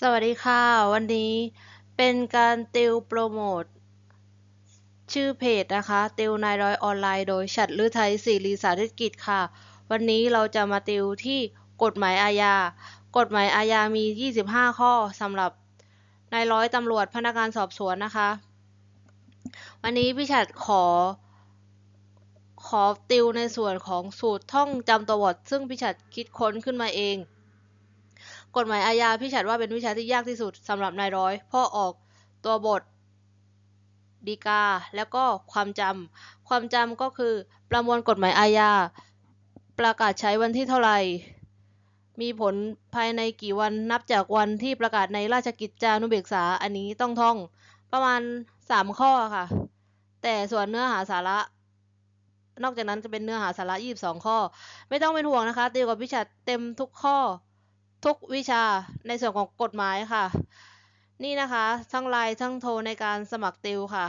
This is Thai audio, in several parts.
สวัสดีค่ะ วันนี้เป็นการติวโปรโมท ชื่อเพจนะคะ ติวนายร้อยออนไลน์โดยฉัตรฤทัยศิริสาธิกิจค่ะ วันนี้เราจะมาติวที่กฎหมายอาญา กฎหมายอาญามี 25 ข้อสำหรับนายร้อยตำรวจพนักงานสอบสวนนะคะ วันนี้พี่ฉัดขอ ขอติวในส่วนของสูตรท่องจำตัวบทซึ่งพี่ฉัดคิดค้นขึ้นมาเอง กฎหมายอาญาพี่ฉัดว่าเป็นวิชาที่ยากที่สุดสำหรับนายร้อย เพราะออกตัวบทดีกา แล้วก็ความจำความจำก็คือประมวลกฎหมายอาญา ประกาศใช้วันที่เท่าไหร่ มีผลภายในกี่วันนับจากวันที่ประกาศในราชกิจจานุเบกษาอันนี้ต้องท่อง ประมาณสามข้อค่ะ แต่ส่วนเนื้อหาสาระ นอกจากนั้นจะเป็นเนื้อหาสาระ 22 ข้อ ไม่ต้องเป็นห่วงนะคะติวกับพิชัดเต็มทุกข้อ ทุกวิชาในส่วนของกฎหมายค่ะ นี่นะคะ ทั้งไลน์ทั้งโทรในการสมัครติวค่ะ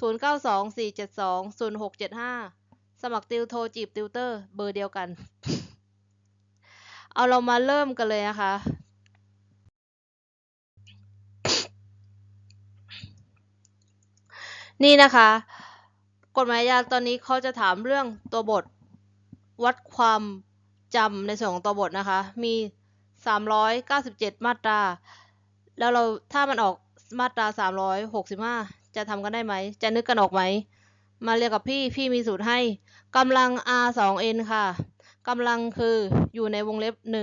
0924720675 สมัครติวโทรจีบติวเตอร์ เบอร์เดียวกัน เอาเรามาเริ่มกันเลยนะคะนี่นะคะ กฎหมายอาญาตอนนี้เขาจะถามเรื่องตัวบท วัดความจำในส่วนของตัวบทนะคะ มี 397มาตรา แล้วเราถ้ามันออกมาตรา365จะทำกันได้ไหม จะนึกกันออกไหม มาเรียกกับพี่พี่มีสูตรให้กำลัง r 2 n ค่ะกำลังคืออยู่ในวงเล็บ1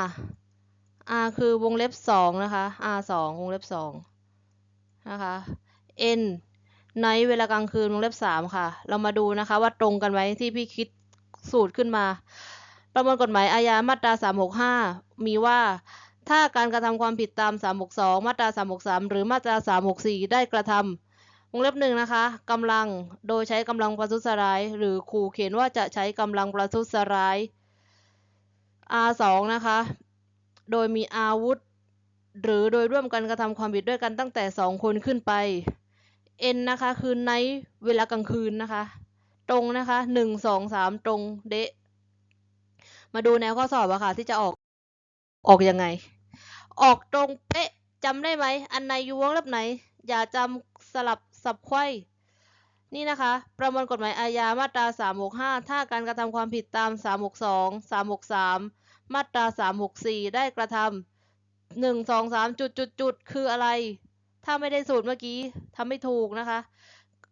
r r คือวงเล็บ2นะคะ r 2วงเล็บ2นะคะ n ในเวลากลางคืนวงเล็บ3ค่ะ เรามาดูนะคะว่าตรงกันไหมที่พี่คิดสูตรขึ้นมา ประมวลกฎหมายอาญามาตรา 365 มีว่า ถ้าการกระทำความผิดตาม 362 มาตรา 363 หรือมาตรา 364 ได้กระทำวงเล็บหนึ่งนะคะกำลังโดยใช้กำลังประทุษร้าย หรือขู่เข็นว่าจะใช้กำลังประทุษร้าย R2 นะคะ โดยมีอาวุธ หรือโดยร่วมกันกระทำความผิดด้วยกันตั้งแต่ 2 คนขึ้นไป N นะคะ คือในเวลากลางคืนนะคะ ตรงนะคะ 1 2 3 ตรงเดะ มาดูแนวข้อสอบอะค่ะ ที่จะออกออกยังไง ออกตรงเป๊ะจำได้ไหม อันในอยู่วงเล็บไหน อย่าจำสลับสับไขว้นี่นะคะ ประมวลกฎหมายอาญามาตรา 365 ถ้าการกระทำความผิดตาม 362 363 มาตรา 364 ได้กระทำหนึ่งสองสามจุดจุดจุดคืออะไร ถ้าไม่ได้สูตรเมื่อกี้ทำไม่ถูกนะคะ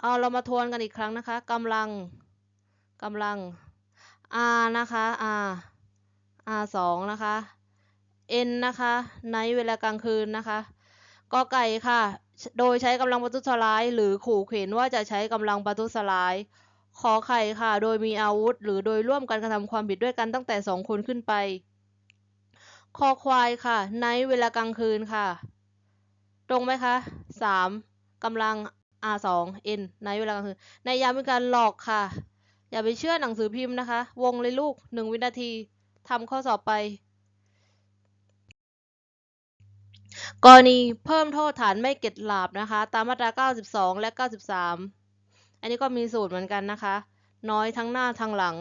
เอาเรามาทวนกันอีกครั้งนะคะกำลังกำลัง r นะคะ r r สองนะคะ n นะคะในเวลากลางคืนนะคะกอไก่ค่ะ โดยใช้กำลังประทุษร้าย หรือขู่เข็นว่าจะใช้กำลังประทุษร้ายขอไข่ค่ะ โดยมีอาวุธ หรือโดยร่วมกันกระทำความผิดด้วยกันตั้งแต่สองคนขึ้นไปคอควายค่ะ ในเวลากลางคืนค่ะ ตรงไหมคะสามกำลัง R สอง N ในเวลากลางคืนในยามเป็นการหลอกค่ะ อย่าไปเชื่อหนังสือพิมพ์นะคะ วงเลยลูกหนึ่งวินาทีทำข้อสอบไป กรณีเพิ่มโทษฐานไม่เก็ดหลาบนะคะ ตามมาตรา 92 และ 93 อันนี้ก็มีสูตรเหมือนกันนะคะ น้อยทั้งหน้าทั้งหลัง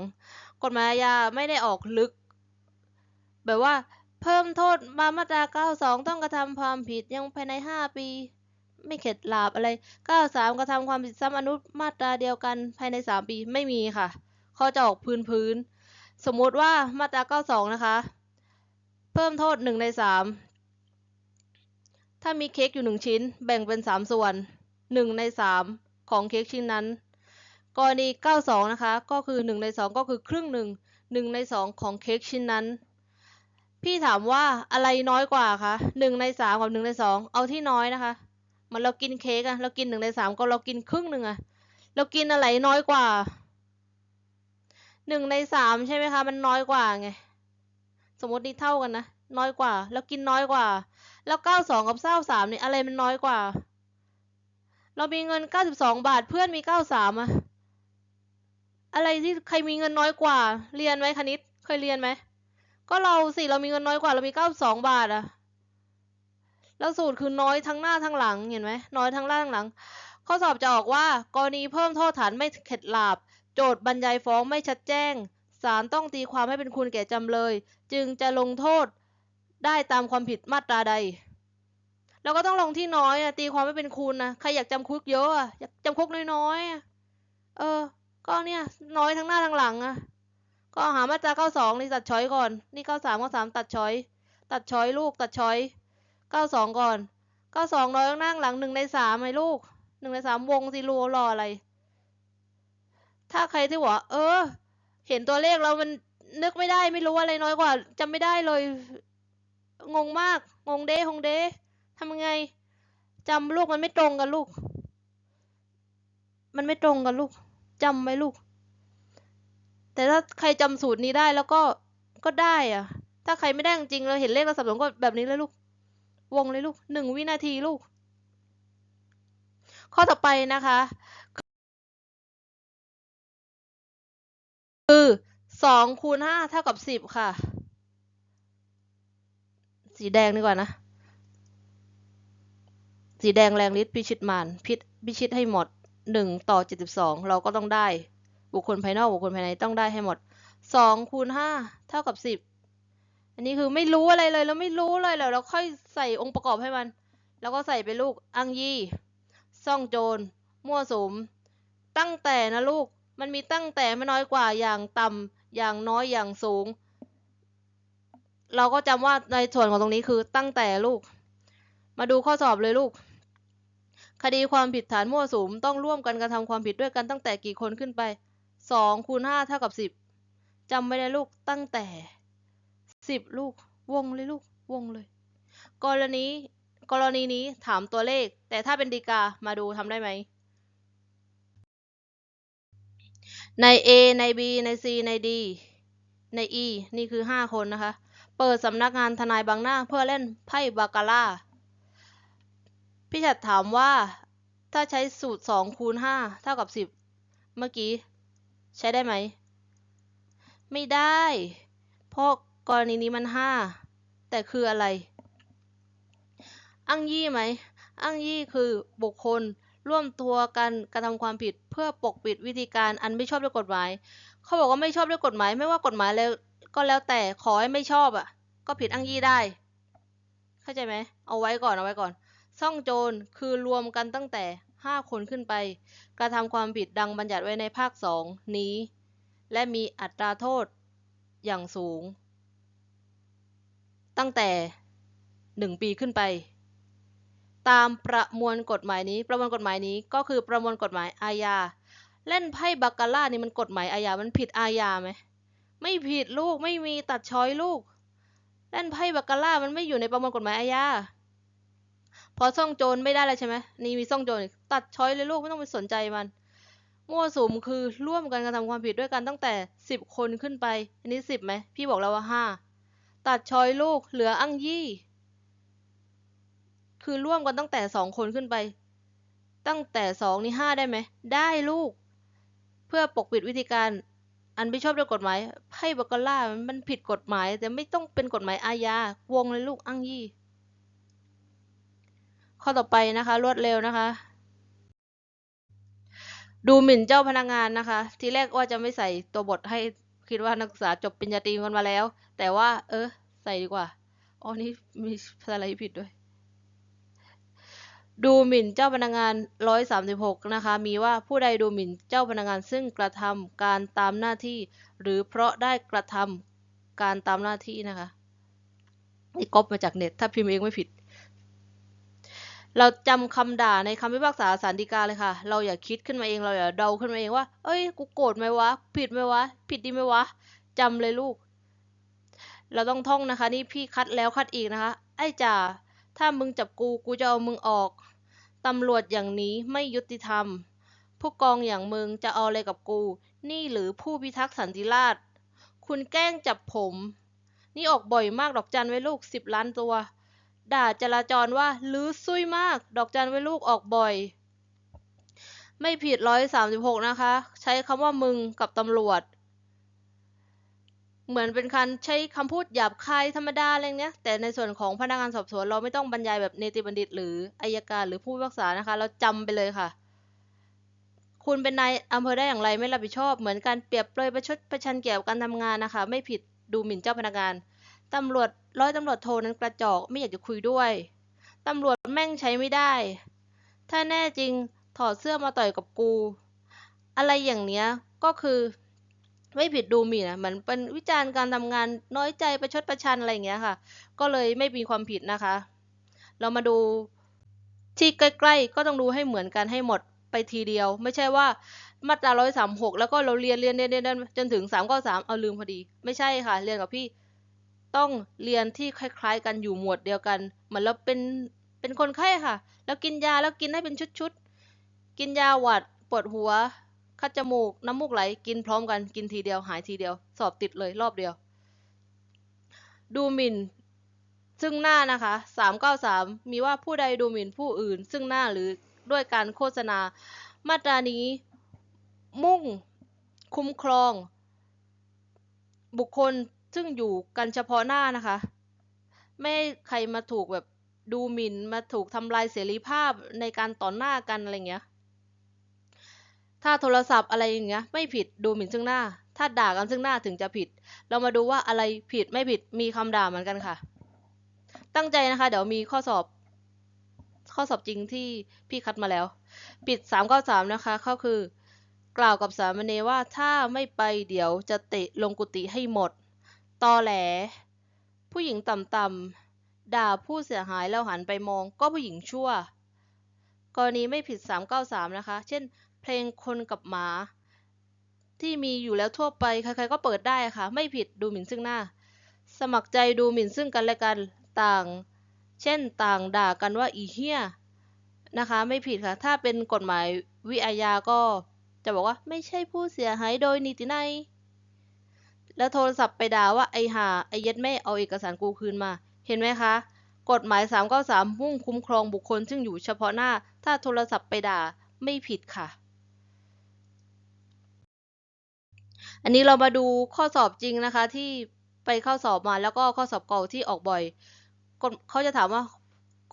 กฎหมายอาญาไม่ได้ออกลึก แบบว่าเพิ่มโทษมามาตรา 92 ต้องกระทำความผิดยังภายใน 5 ปี ไม่เข็ดหลาบอะไร 93 กระทำความผิดซ้ำอนุมาตราเดียวกันภายใน 3 ปีไม่มีค่ะเขาจะออกพื้นพื้น สมมุติว่ามาตรา 92 นะคะ เพิ่มโทษ 1 ใน 3 ถ้ามีเค้กอยู่ 1 ชิ้น แบ่งเป็น 3 ส่วน 1 ใน 3 ของเค้กชิ้นนั้น กรณี 92 นะคะ ก็คือ 1 ใน 2 ก็คือครึ่งหนึ่ง 1 ใน 2 ของเค้กชิ้นนั้นพี่ถามว่าอะไรน้อยกว่าคะ1ใน3กับ1ใน2เอาที่น้อยนะคะ มันเรากินเค้กอะเรากิน1ใน3ก็เรากินครึ่งหนึ่งอะเรากินอะไรน้อยกว่า1ใน3ใช่ไหมคะมันน้อยกว่าไงสมมตินี่เท่ากันนะน้อยกว่า แล้วกินน้อยกว่า แล้ว92กับ93เนี่ยอะไรมันน้อยกว่า เรามีเงิน92บสองบาทเพื่อนมี93อะอะไรที่ใครมีเงินน้อยกว่า เรียนไหมคณิตเคยเรียนไหมก็เราสิเรามีเงินน้อยกว่าเรามี92บาทอะ แล้วสูตรคือน้อยทั้งหน้าทั้งหลังเห็นไหมน้อยทั้งหน้าทั้งหลัง ข้อสอบจะออกว่ากรณีเพิ่มโทษฐานไม่เข็ดหลาบ โจทย์บรรยายฟ้องไม่ชัดแจ้งศาลต้องตีความให้เป็นคุณแก่จำเลย จึงจะลงโทษได้ตามความผิดมาตราใดเราก็ต้องลงที่น้อยอะตีความไม่เป็นคุณนะใครอยากจำคุกเยอะอยากจำคุกน้อยๆเออ ก็เนี่ยน้อยทั้งหน้าทั้งหลังอะก็หามาตราเก้าสองนี่ตัดช้อยก่อน นี่เก้าสามเก้าสามตัดช้อย ตัดช้อยลูกตัดช้อย เก้าสองก่อนเก้าสองน้อยข้างน้าข้างหลังหนึ่งในสามไอ้ลูกหนึ่งในสามวงสิรูรออะไร ถ้าใครที่บอกว่าเออ เห็นตัวเลขแล้วมันนึกไม่ได้ไม่รู้อะไรน้อยกว่าจำไม่ได้เลย งงมาก งงเด้งงเด้ทำยังไงจำลูกมันไม่ตรงกันลูก มันไม่ตรงกันลูกจำไหมลูก แต่ถ้าใครจำสูตรนี้ได้แล้วก็ก็ได้อะถ้าใครไม่ได้จริงๆเราเห็นเลขเราสับสนก็แบบนี้เลยลูก วงเลยลูกหนึ่งวินาทีลูก ข้อต่อไปนะคะ คือสองคูณห้าเท่ากับสิบค่ะ สีแดงดีกว่านะ สีแดงแรงฤทธิ์พิชิตมานพิษพิชิตให้หมดหนึ่งต่อเจ็ดสิบสองเราก็ต้องได้ บุคคลภายนอกบุคคลภายในต้องได้ให้หมดสองคูณห้าเท่ากับสิบ อันนี้คือไม่รู้อะไรเลยแล้วไม่รู้เลยแล้วเราค่อยใส่องค์ประกอบให้มัน แล้วก็ใส่ไปลูกอังยี่ซ่องโจร มั่วสุม ตั้งแต่นะลูก มันมีตั้งแต่ไม่น้อยกว่าอย่างต่ำอย่างน้อยอย่างสูง เราก็จำว่าในส่วนของตรงนี้คือตั้งแต่ลูก มาดูข้อสอบเลยลูก คดีความผิดฐานมั่วสุมต้องร่วมกันกระทำความผิดด้วยกันตั้งแต่กี่คนขึ้นไปสองคูณห้าเท่ากับสิบจำไม่ได้ลูกตั้งแต่ สิบลูก วงเลยลูก วงเลย กรณี กรณีนี้ถามตัวเลข แต่ถ้าเป็นดีกา มาดูทำได้ไหม ใน A ใน B ใน C ใน D ใน E นี่คือ 5 คนนะคะ เปิดสำนักงานทนายบางหน้าเพื่อเล่นไพ่บาคาร่า พี่ฉัดถามว่าถ้าใช้สูตร2คูณ5เท่ากับ 10 เมื่อกี้ ใช้ได้ไหม ไม่ได้ เพราะ กรณีนี้มัน5แต่คืออะไร อ้างยี่ไหม อ้างยี่คือบุคคลร่วมตัวกันกระทำความผิดเพื่อปกปิดวิธีการอันไม่ชอบด้วยกฎหมาย เขาบอกว่าไม่ชอบด้วยกฎหมาย ไม่ว่ากฎหมายแล้วก็แล้วแต่ขอให้ไม่ชอบอะ ก็ผิดอ้างยี่ได้ เข้าใจไหม เอาไว้ก่อนเอาไว้ก่อน ซ่องโจรคือรวมกันตั้งแต่5คนขึ้นไป กระทำความผิดดังบัญญัติไว้ในภาค2นี้ และมีอัตราโทษอย่างสูง ตั้งแต่ 1 ปีขึ้นไป ตามประมวลกฎหมายนี้ ประมวลกฎหมายนี้ก็คือประมวลกฎหมายอาญา เล่นไพ่บาคาร่านี่มันกฎหมายอาญา มันผิดอาญาไหม ไม่ผิดลูก ไม่มีตัดช้อยลูก เล่นไพ่บาคาร่ามันไม่อยู่ในประมวลกฎหมายอาญา พอซ่องโจรไม่ได้แล้วใช่ไหมนี่มีซ่องโจรตัดช้อยเลยลูกไม่ต้องไปสนใจมันมั่วสุมคือร่วมกันกระทำความผิดด้วยกันตั้งแต่สิบคนขึ้นไป อันนี้สิบไหมพี่บอกแล้วว่าห้า ตัดชอยลูก เหลืออ้งยี่ คือร่วมกันตั้งแต่สองคนขึ้นไป ตั้งแต่สองนี่ห้าได้ไหม ได้ลูก เพื่อปกปิดวิธีการ อันไม่ชอบด้วยกฎหมายไพ่บาคาร่ามันผิดกฎหมาย แต่ไม่ต้องเป็นกฎหมายอาญาวงเลยลูกอ้งยี่ ข้อต่อไปนะคะ รวดเร็วนะคะดูหมิ่นเจ้าพนักงานนะคะ ทีแรกว่าจะไม่ใส่ตัวบทให้คิดว่านักศึกษาจบปริญญาตรีกันมาแล้ว แต่ว่า เออ ส่ดีกว่าอ๋อนี่มีสไลด์ผิดด้วย ดูหมิ่นเจ้าพนักงาน136นะคะ มีว่าผู้ใดดูหมิ่นเจ้าพนักงานซึ่งกระทำการตามหน้าที่ หรือเพราะได้กระทำการตามหน้าที่นะคะนี่ก๊อปมาจากเน็ต ถ้าพิมพ์เองไม่ผิด เราจำคำด่าในคำพิพากษาศาลฎีกาเลยค่ะ เราอย่าคิดขึ้นมาเองเราอย่าเดาขึ้นมาเองว่า เอ้ย กูโกรธไหมวะ ผิดไหมวะ ผิดดีไหมวะจำเลยลูก เราต้องท่องนะคะ นี่พี่คัดแล้วคัดอีกนะคะ ไอ้จ่าถ้ามึงจับกูกูจะเอามึงออกตำรวจอย่างนี้ไม่ยุติธรรม ผู้กองอย่างมึงจะเอาอะไรกับกู นี่หรือผู้พิทักษ์สันติราษฎร์คุณแกล้งจับผม นี่ออกบ่อยมากดอกจันไว้ลูกสิบล้านตัว ด่าจราจรว่าลื้อซุยมาก ดอกจันไว้ลูกออกบ่อย ไม่ผิดร้อยสามสิบหกนะคะ ใช้คำว่ามึงกับตำรวจ เหมือนเป็นการใช้คำพูดหยาบคายธรรมดาอะไรเนี้ย แต่ในส่วนของพนักงานสอบสวนเราไม่ต้องบรรยายแบบเนติบัณฑิต หรืออายการหรือผู้พิพากษานะคะ เราจำไปเลยค่ะ คุณเป็นนายอำเภอได้อย่างไรไม่รับผิดชอบ เหมือนการเปรียบเปรยประชดประชันเกี่ยวกับการทำงานนะคะ ไม่ผิดดูหมิ่นเจ้าพนักงานตำรวจร้อยตำรวจโทนั้นกระจอกไม่อยากจะคุยด้วยตำรวจแม่งใช้ไม่ได้ ถ้าแน่จริงถอดเสื้อมาต่อยกับกู อะไรอย่างเนี้ยก็คือ ไม่ผิดดูหมิ่นอะเหมือนเป็นวิจารณ์การทำงานน้อยใจประชดประชันอะไรอย่างเงี้ยค่ะ ก็เลยไม่มีความผิดนะคะ เรามาดูที่ใกล้ ๆ ก็ต้องดูให้เหมือนกันให้หมดไปทีเดียว ไม่ใช่ว่ามาตราร้อยสามหกแล้วก็เราเรียนเรียนเรียนเรียนจนถึงสามเก้าสามเอาลืมพอดี ไม่ใช่ค่ะ เรียนกับพี่ต้องเรียนที่คล้าย ๆ กันอยู่หมวดเดียวกันเหมือนเราเป็นเป็นคนไข้ค่ะ แล้วกินยาแล้วกินให้เป็นชุดๆกินยาหวัดปวดหัว คัดจมูก น้ำมูกไหล กินพร้อมกัน กินทีเดียว หายทีเดียว สอบติดเลยรอบเดียว ดูหมิ่น ซึ่งหน้านะคะ393 มีว่าผู้ใดดูหมิ่นผู้อื่น ซึ่งหน้าหรือด้วยการโฆษณา มาตรานี้ มุ่ง คุ้มครอง บุคคลซึ่งอยู่กันเฉพาะหน้านะคะ ไม่ให้ใครมาถูกแบบดูหมิ่นมาถูกทำลายเสรีภาพในการต่อหน้ากันอะไรเงี้ย ถ้าโทรศัพท์อะไรอย่างเงี้ยไม่ผิดดูหมิ่นซึ่งหน้า ถ้าด่ากันซึ่งหน้าถึงจะผิด เรามาดูว่าอะไรผิดไม่ผิดมีคำด่าเหมือนกันค่ะ ตั้งใจนะคะ เดี๋ยวมีข้อสอบ ข้อสอบจริงที่พี่คัดมาแล้ว ปิด 393 นะคะก็คือ กล่าวกับสามเณรว่าถ้าไม่ไปเดี๋ยวจะเตะลงกุฏิให้หมด ตอแหล ผู้หญิงต่ำๆด่าผู้เสียหายแล้วหันไปมอง ก็ผู้หญิงชั่ว กรณีไม่ผิด 393 นะคะ เช่น เพลงคนกับหมา ที่มีอยู่แล้วทั่วไปใครๆก็เปิดได้ค่ะ ไม่ผิดดูหมิ่นซึ่งหน้า สมัครใจดูหมิ่นซึ่งกันและกันต่าง เช่นต่างด่ากันว่าอีเฮียนะคะ ไม่ผิดค่ะ ถ้าเป็นกฎหมายวิอาญาก็จะบอกว่าไม่ใช่ผู้เสียหายโดยนิตินัยแล้วโทรศัพท์ไปด่าว่าไอหาไอเย็ดแม่เอาเอกสารกูคืนมา เห็นไหมคะ กฎหมาย 393มุ่งคุ้มครองบุคคลซึ่งอยู่เฉพาะหน้า ถ้าโทรศัพท์ไปด่าไม่ผิดค่ะ อันนี้เรามาดูข้อสอบจริงนะคะ ที่ไปเข้าสอบมาแล้วก็ข้อสอบเก่าที่ออกบ่อยเขาจะถามว่า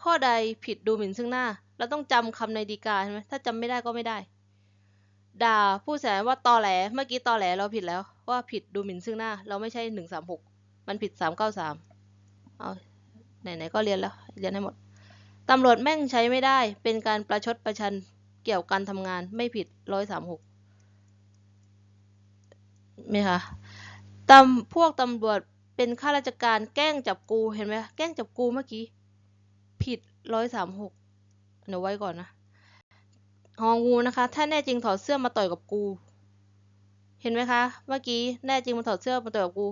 ข้อใดผิดดูหมิ่นซึ่งหน้า เราต้องจำคำในดีกาใช่ไหมถ้าจำไม่ได้ก็ไม่ได้ ด่าผู้เสียหายว่าตอแหลเมื่อกี้ตอแหลเราผิดแล้วว่าผิดดูหมิ่นซึ่งหน้า เราไม่ใช่หนึ่งสามหกมันผิดสามเก้าสามเอาไหนๆก็เรียนแล้วเรียนให้หมดตำรวจแม่งใช้ไม่ได้ เป็นการประชดประชันเกี่ยวกันทำงานไม่ผิดร้อยสามหก ไหมคะตำพวกตำรวจเป็นข้าราชการแกล้งจับกูเห็นไหมแกล้งจับกูเมื่อกี้ ผิดร้อยสามหกเดี๋ยวไว้ก่อนนะหองูนะคะ ถ้าแน่จริงถอดเสื้อมาต่อยกับกู เห็นไหมคะ เมื่อกี้แน่จริงมาถอดเสื้อมาต่อยกับกู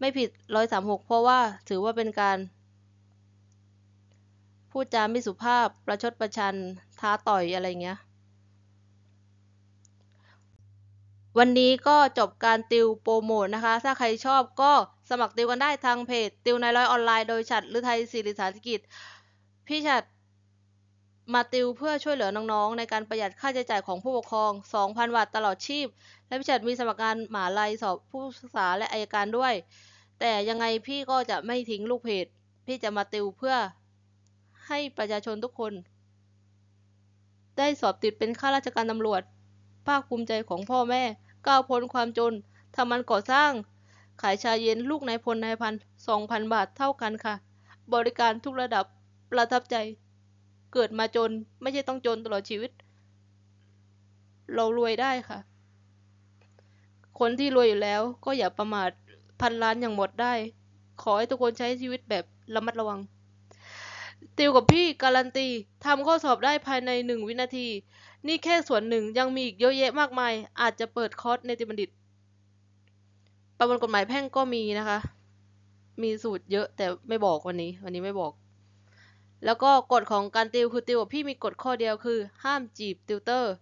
ไม่ผิดร้อยสามหกเพราะว่าถือว่าเป็นการ พูดจาไม่สุภาพประชดประชันท้าต่อยอะไรเงี้ย วันนี้ก็จบการติวโปรโมทนะคะ ถ้าใครชอบก็สมัครติวกันได้ทางเพจ ติวในร้อยออนไลน์โดยฉัดหรือไทยศิริสารกิจ พี่ฉัดมาติวเพื่อช่วยเหลือน้องๆ ในการประหยัดค่าใช้จ่ายของผู้ปกครอง 2,000บาทตลอดชีพ และพี่ฉัดมีสมัครงานหมหาลัยสอบผู้ศึกษาและอายการด้วย แต่ยังไงพี่ก็จะไม่ทิ้งลูกเพจ พี่จะมาติวเพื่อให้ประชาชนทุกคน ได้สอบติดเป็นข้าราชการตำรวจ ภาคภูมิใจของพ่อแม่ ก้าวพ้นความจนทำมันก่อสร้าง ขายชาเย็นลูกนายพลนายพันสองพันบาทเท่ากันค่ะ บริการทุกระดับประทับใจ เกิดมาจนไม่ใช่ต้องจนตลอดชีวิต เรารวยได้ค่ะ คนที่รวยอยู่แล้วก็อย่าประมาทพันล้านอย่างหมดได้ ขอให้ทุกคนใช้ชีวิตแบบระมัดระวังติวกับพี่การันตีทำข้อสอบได้ภายในหนึ่งวินาที นี่แค่ส่วนหนึ่งยังมีอีกเยอะแยะมากมาย อาจจะเปิดคอร์สในติบัณฑิต ประมวลกฎหมายแพ่งก็มีนะคะ มีสูตรเยอะแต่ไม่บอกวันนี้ วันนี้ไม่บอก แล้วก็กฎของการติวคือติวพี่มีกฎข้อเดียวคือ ห้ามจีบติวเตอร์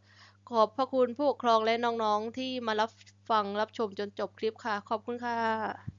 ขอบพระคุณผู้ปกครองและน้องๆที่มารับฟังรับชมจนจบคลิปค่ะ ขอบคุณค่ะ